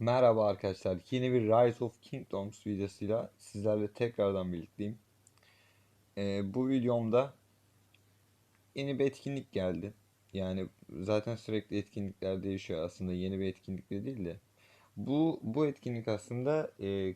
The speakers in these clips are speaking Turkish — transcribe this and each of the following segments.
Merhaba arkadaşlar. Yeni bir Rise of Kingdoms videosuyla sizlerle tekrardan birlikteyim. Ee, bu videomda yeni bir etkinlik geldi. Yani zaten sürekli etkinlikler değişiyor aslında yeni bir etkinlik de değil de. Bu bu etkinlik aslında e,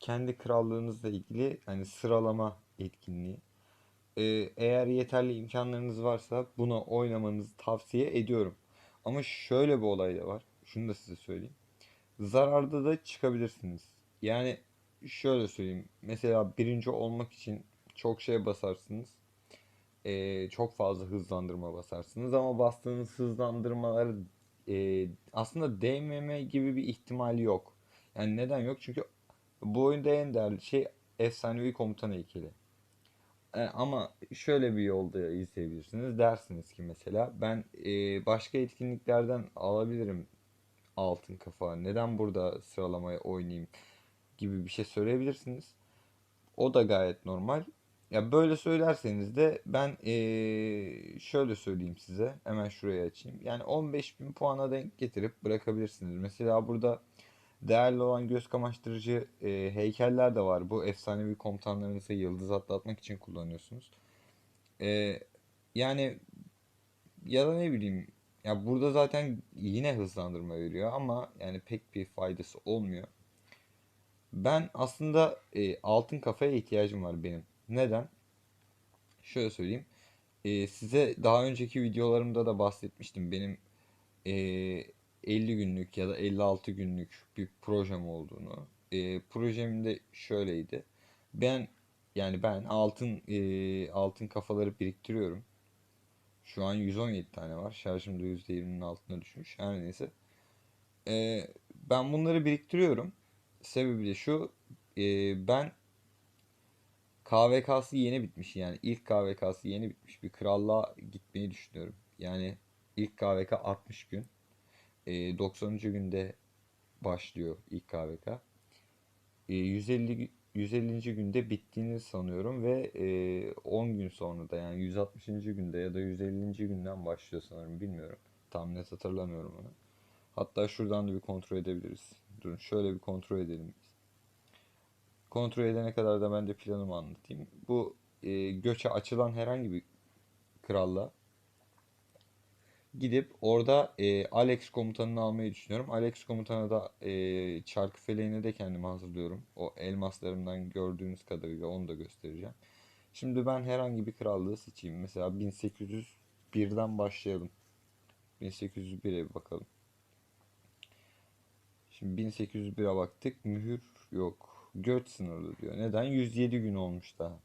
kendi krallığınızla ilgili hani sıralama etkinliği. Ee, eğer yeterli imkanlarınız varsa buna oynamanızı tavsiye ediyorum. Ama şöyle bir olay da var. Şunu da size söyleyeyim zararda da çıkabilirsiniz. Yani şöyle söyleyeyim. Mesela birinci olmak için çok şey basarsınız. Ee, çok fazla hızlandırma basarsınız ama bastığınız hızlandırmalar e, aslında değmeme gibi bir ihtimali yok. Yani neden yok? Çünkü bu oyunda en değerli şey efsanevi komutan heykeli. E, ama şöyle bir yolda izleyebilirsiniz. Dersiniz ki mesela ben e, başka etkinliklerden alabilirim altın kafa neden burada sıralamaya oynayayım gibi bir şey söyleyebilirsiniz. O da gayet normal. Ya böyle söylerseniz de ben ee, şöyle söyleyeyim size. Hemen şuraya açayım. Yani 15.000 puana denk getirip bırakabilirsiniz. Mesela burada değerli olan göz kamaştırıcı e, heykeller de var. Bu efsanevi komutanlarınızı yıldız atlatmak için kullanıyorsunuz. E, yani ya da ne bileyim ya burada zaten yine hızlandırma veriyor ama yani pek bir faydası olmuyor. Ben aslında e, altın kafaya ihtiyacım var benim. Neden? Şöyle söyleyeyim. E, size daha önceki videolarımda da bahsetmiştim. Benim e, 50 günlük ya da 56 günlük bir projem olduğunu. E, projem de şöyleydi. Ben yani ben altın e, altın kafaları biriktiriyorum. Şu an 117 tane var. Şarjım da %20'nin altına düşmüş. Her neyse. Ee, ben bunları biriktiriyorum. Sebebi de şu. E, ben KVK'sı yeni bitmiş. Yani ilk KVK'sı yeni bitmiş bir krallığa gitmeyi düşünüyorum. Yani ilk KVK 60 gün. E, 90. günde başlıyor ilk KVK. E, 150 150. günde bittiğini sanıyorum ve e, 10 gün sonra da yani 160. günde ya da 150. günden başlıyor sanırım bilmiyorum. Tam net hatırlamıyorum onu. Hatta şuradan da bir kontrol edebiliriz. Durun şöyle bir kontrol edelim. Kontrol edene kadar da ben de planımı anlatayım. Bu e, göçe açılan herhangi bir kralla gidip orada e, Alex komutanını almayı düşünüyorum. Alex komutana da e, çarkı feleğini de kendime hazırlıyorum. O elmaslarımdan gördüğünüz kadarıyla onu da göstereceğim. Şimdi ben herhangi bir krallığı seçeyim. Mesela 1801'den başlayalım. 1801'e bir bakalım. Şimdi 1801'e baktık. Mühür yok. Göç sınırlı diyor. Neden? 107 gün olmuş daha.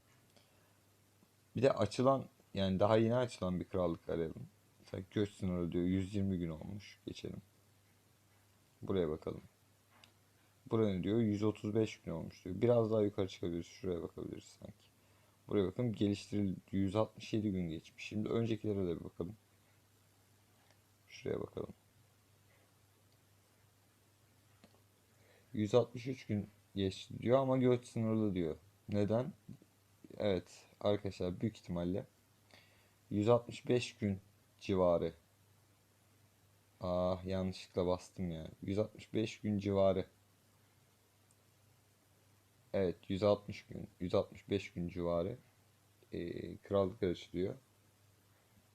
Bir de açılan yani daha yeni açılan bir krallık arayalım. Mesela göç sınırı diyor 120 gün olmuş. Geçelim. Buraya bakalım. Buraya ne diyor? 135 gün olmuş diyor. Biraz daha yukarı çıkabiliriz. Şuraya bakabiliriz sanki. Buraya bakın geliştirildi. 167 gün geçmiş. Şimdi öncekilere de bir bakalım. Şuraya bakalım. 163 gün geçti diyor ama göç sınırlı diyor. Neden? Evet arkadaşlar büyük ihtimalle 165 gün civarı. Ah yanlışlıkla bastım ya. 165 gün civarı. Evet 160 gün. 165 gün civarı. Ee, krallık açılıyor.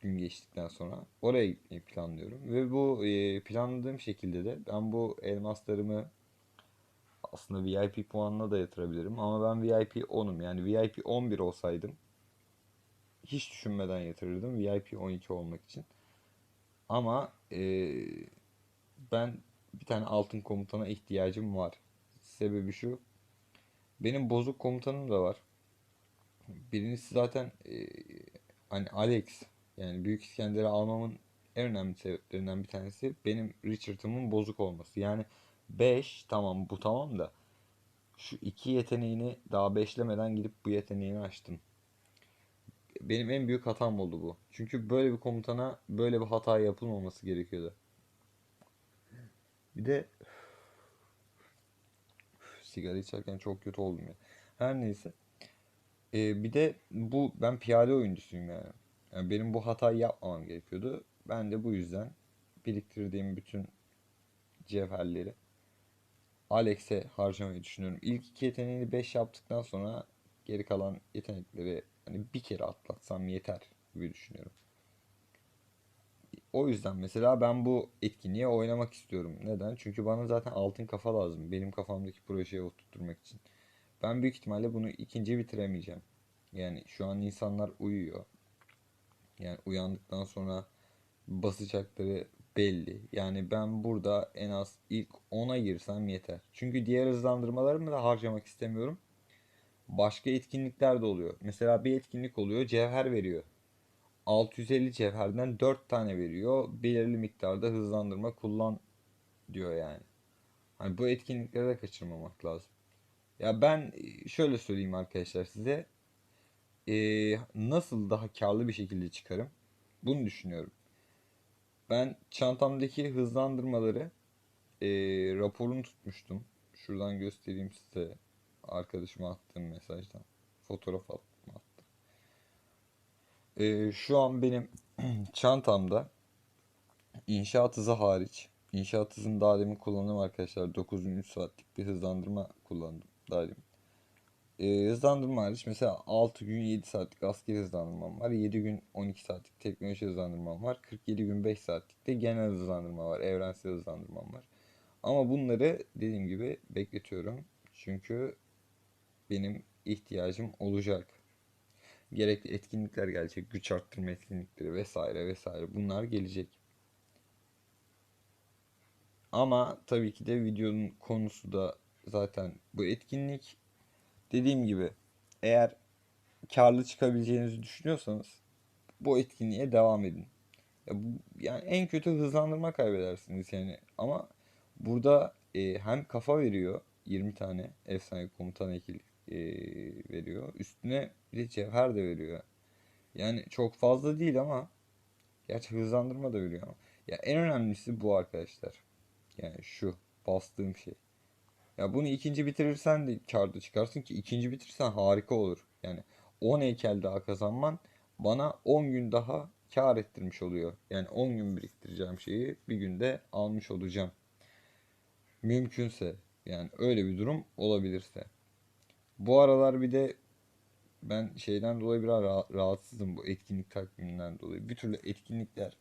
Gün geçtikten sonra. Oraya gitmeyi planlıyorum. Ve bu e, planladığım şekilde de ben bu elmaslarımı aslında VIP puanına da yatırabilirim. Ama ben VIP 10'um. Yani VIP 11 olsaydım hiç düşünmeden yatırırdım VIP 12 olmak için. Ama e, ben bir tane altın komutana ihtiyacım var. Sebebi şu. Benim bozuk komutanım da var. Birincisi zaten e, hani Alex yani Büyük İskender'i almamın en önemli sebeplerinden bir tanesi benim Richard'ımın bozuk olması. Yani 5 tamam bu tamam da şu iki yeteneğini daha beşlemeden gidip bu yeteneğini açtım benim en büyük hatam oldu bu. Çünkü böyle bir komutana böyle bir hata yapılmaması gerekiyordu. Bir de sigara içerken çok kötü oldum ya. Her neyse. Ee, bir de bu ben piyade oyuncusuyum yani. yani. Benim bu hatayı yapmamam gerekiyordu. Ben de bu yüzden biriktirdiğim bütün cevherleri Alex'e harcamayı düşünüyorum. İlk iki yeteneğini 5 yaptıktan sonra geri kalan yetenekleri hani bir kere atlatsam yeter gibi düşünüyorum. O yüzden mesela ben bu etkinliğe oynamak istiyorum. Neden? Çünkü bana zaten altın kafa lazım. Benim kafamdaki projeye oturtturmak için. Ben büyük ihtimalle bunu ikinci bitiremeyeceğim. Yani şu an insanlar uyuyor. Yani uyandıktan sonra basacakları belli. Yani ben burada en az ilk 10'a girsem yeter. Çünkü diğer hızlandırmalarımı da harcamak istemiyorum. Başka etkinlikler de oluyor. Mesela bir etkinlik oluyor, cevher veriyor. 650 cevherden 4 tane veriyor. Belirli miktarda hızlandırma kullan diyor yani. Hani bu etkinlikleri de kaçırmamak lazım. Ya ben şöyle söyleyeyim arkadaşlar size. Ee, nasıl daha karlı bir şekilde çıkarım? Bunu düşünüyorum. Ben çantamdaki hızlandırmaları e, raporunu tutmuştum. Şuradan göstereyim size. Arkadaşıma attığım mesajdan. Fotoğraf attım. attım. E, şu an benim çantamda inşaat hızı hariç. İnşaat hızını daha demin kullandım arkadaşlar. 93 saatlik bir hızlandırma kullandım daha demin. E, hızlandırma hariç mesela 6 gün 7 saatlik askeri hızlandırmam var. 7 gün 12 saatlik teknoloji hızlandırmam var. 47 gün 5 saatlik de genel hızlandırma var. Evrensel hızlandırmam var. Ama bunları dediğim gibi bekletiyorum. Çünkü benim ihtiyacım olacak. Gerekli etkinlikler gelecek. Güç arttırma etkinlikleri vesaire vesaire. Bunlar gelecek. Ama tabii ki de videonun konusu da zaten bu etkinlik. Dediğim gibi eğer karlı çıkabileceğinizi düşünüyorsanız bu etkinliğe devam edin. Ya bu, yani en kötü hızlandırma kaybedersiniz yani ama burada e, hem kafa veriyor 20 tane efsane komutan ekil e, veriyor. Üstüne bir de cevher de veriyor. Yani çok fazla değil ama gerçi hızlandırma da veriyor ama. Ya en önemlisi bu arkadaşlar. Yani şu bastığım şey. Ya bunu ikinci bitirirsen de karda çıkarsın ki ikinci bitirirsen harika olur. Yani 10 heykel daha kazanman bana 10 gün daha kar ettirmiş oluyor. Yani 10 gün biriktireceğim şeyi bir günde almış olacağım. Mümkünse yani öyle bir durum olabilirse. Bu aralar bir de ben şeyden dolayı biraz rah- rahatsızım bu etkinlik takviminden dolayı. Bir türlü etkinlikler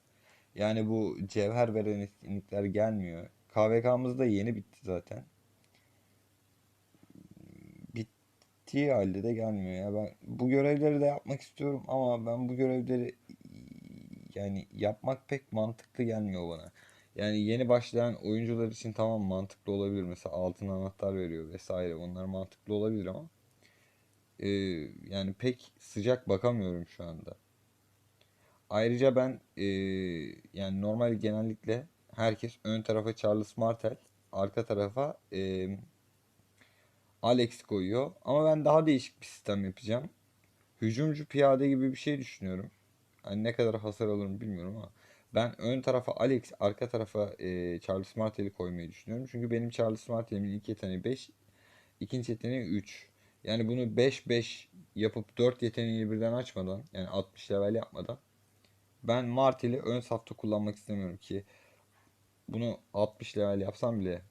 yani bu cevher veren etkinlikler gelmiyor. KVK'mız da yeni bitti zaten. Bittiği halde de gelmiyor ya. Ben bu görevleri de yapmak istiyorum ama ben bu görevleri yani yapmak pek mantıklı gelmiyor bana. Yani yeni başlayan oyuncular için tamam mantıklı olabilir. Mesela altın anahtar veriyor vesaire. Onlar mantıklı olabilir ama e, yani pek sıcak bakamıyorum şu anda. Ayrıca ben e, yani normal genellikle herkes ön tarafa Charles Martel, arka tarafa e, Alex koyuyor. Ama ben daha değişik bir sistem yapacağım. Hücumcu piyade gibi bir şey düşünüyorum. Hani ne kadar hasar alırım bilmiyorum ama ben ön tarafa Alex, arka tarafa e, Charles Martel'i koymayı düşünüyorum. Çünkü benim Charles Martel'imin ilk yeteneği 5, ikinci yeteneği 3. Yani bunu 5-5 yapıp 4 yeteneği birden açmadan yani 60 level yapmadan ben Martel'i ön safta kullanmak istemiyorum ki bunu 60 level yapsam bile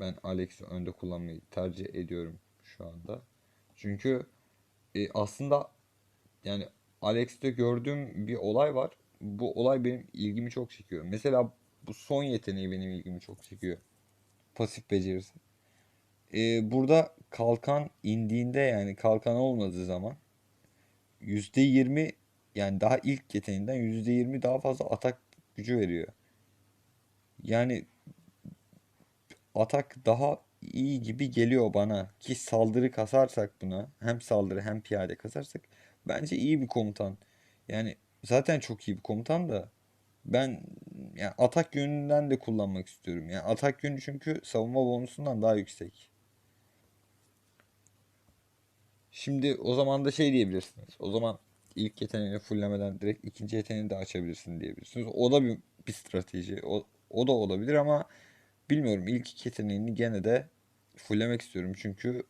ben Alex'i önde kullanmayı tercih ediyorum şu anda. Çünkü e, aslında yani Alex'te gördüğüm bir olay var. Bu olay benim ilgimi çok çekiyor. Mesela bu son yeteneği benim ilgimi çok çekiyor. Pasif becerisi. E, burada kalkan indiğinde yani kalkan olmadığı zaman %20 yani daha ilk yeteneğinden %20 daha fazla atak gücü veriyor. Yani atak daha iyi gibi geliyor bana ki saldırı kasarsak buna hem saldırı hem piyade kasarsak bence iyi bir komutan. Yani zaten çok iyi bir komutan da ben yani atak yönünden de kullanmak istiyorum. Yani atak yönü çünkü savunma bonusundan daha yüksek. Şimdi o zaman da şey diyebilirsiniz. O zaman ilk yeteneğini fulllemeden direkt ikinci yeteneğini de açabilirsin diyebilirsiniz. O da bir, bir strateji. O, o da olabilir ama bilmiyorum. İlk iki yeteneğini gene de fulllemek istiyorum. Çünkü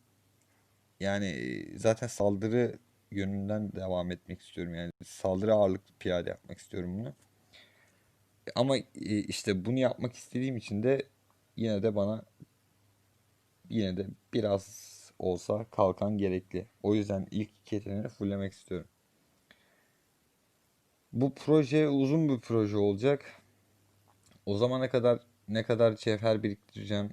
yani zaten saldırı yönünden devam etmek istiyorum. Yani saldırı ağırlıklı piyade yapmak istiyorum bunu. Ama e, işte bunu yapmak istediğim için de yine de bana yine de biraz olsa kalkan gerekli. O yüzden ilk iki yeteneğini fulllemek istiyorum. Bu proje uzun bir proje olacak. O zamana kadar ne kadar cevher biriktireceğim,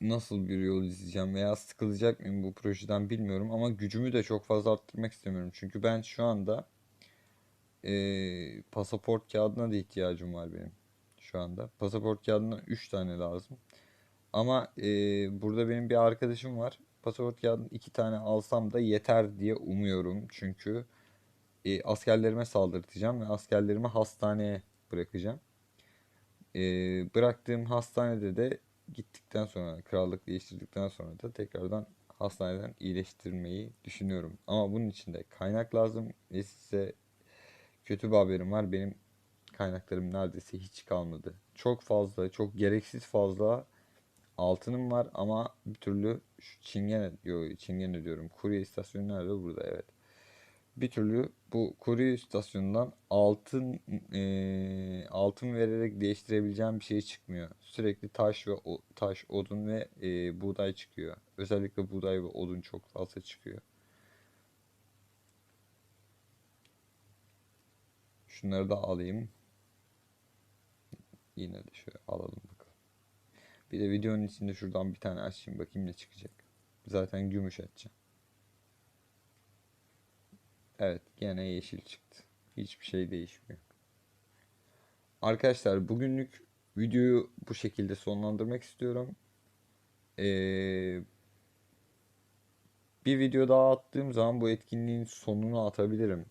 nasıl bir yol izleyeceğim veya sıkılacak mıyım bu projeden bilmiyorum ama gücümü de çok fazla arttırmak istemiyorum. Çünkü ben şu anda eee, pasaport kağıdına da ihtiyacım var benim şu anda. Pasaport kağıdına 3 tane lazım. Ama eee, burada benim bir arkadaşım var. Pasaport kağıdını 2 tane alsam da yeter diye umuyorum. Çünkü e, askerlerime saldırtacağım ve askerlerimi hastaneye bırakacağım. E, bıraktığım hastanede de gittikten sonra, krallık değiştirdikten sonra da tekrardan hastaneden iyileştirmeyi düşünüyorum. Ama bunun için de kaynak lazım ve size kötü bir haberim var. Benim kaynaklarım neredeyse hiç kalmadı. Çok fazla, çok gereksiz fazla altınım var ama bir türlü şu Çingene, yo, Çingene diyorum. Kurye istasyonu nerede? Burada evet bir türlü bu kurye istasyonundan altın eee, altın vererek değiştirebileceğim bir şey çıkmıyor. Sürekli taş ve o, taş, odun ve eee, buğday çıkıyor. Özellikle buğday ve odun çok fazla çıkıyor. Şunları da alayım. Yine de şöyle alalım bakalım. Bir de videonun içinde şuradan bir tane açayım bakayım ne çıkacak. Zaten gümüş açacağım. Evet, gene yeşil çıktı. Hiçbir şey değişmiyor. Arkadaşlar bugünlük videoyu bu şekilde sonlandırmak istiyorum. Ee, bir video daha attığım zaman bu etkinliğin sonunu atabilirim.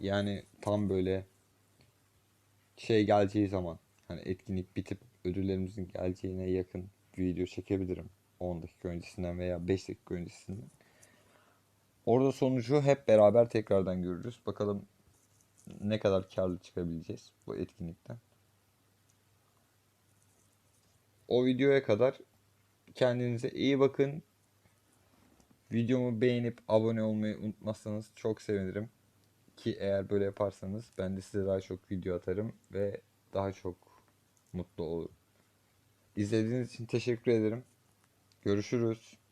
Yani tam böyle şey geleceği zaman hani etkinlik bitip ödüllerimizin geleceğine yakın video çekebilirim. 10 dakika öncesinden veya 5 dakika öncesinden. Orada sonucu hep beraber tekrardan görürüz. Bakalım ne kadar karlı çıkabileceğiz bu etkinlikten. O videoya kadar kendinize iyi bakın. Videomu beğenip abone olmayı unutmazsanız çok sevinirim. Ki eğer böyle yaparsanız ben de size daha çok video atarım ve daha çok mutlu olurum. İzlediğiniz için teşekkür ederim. Görüşürüz.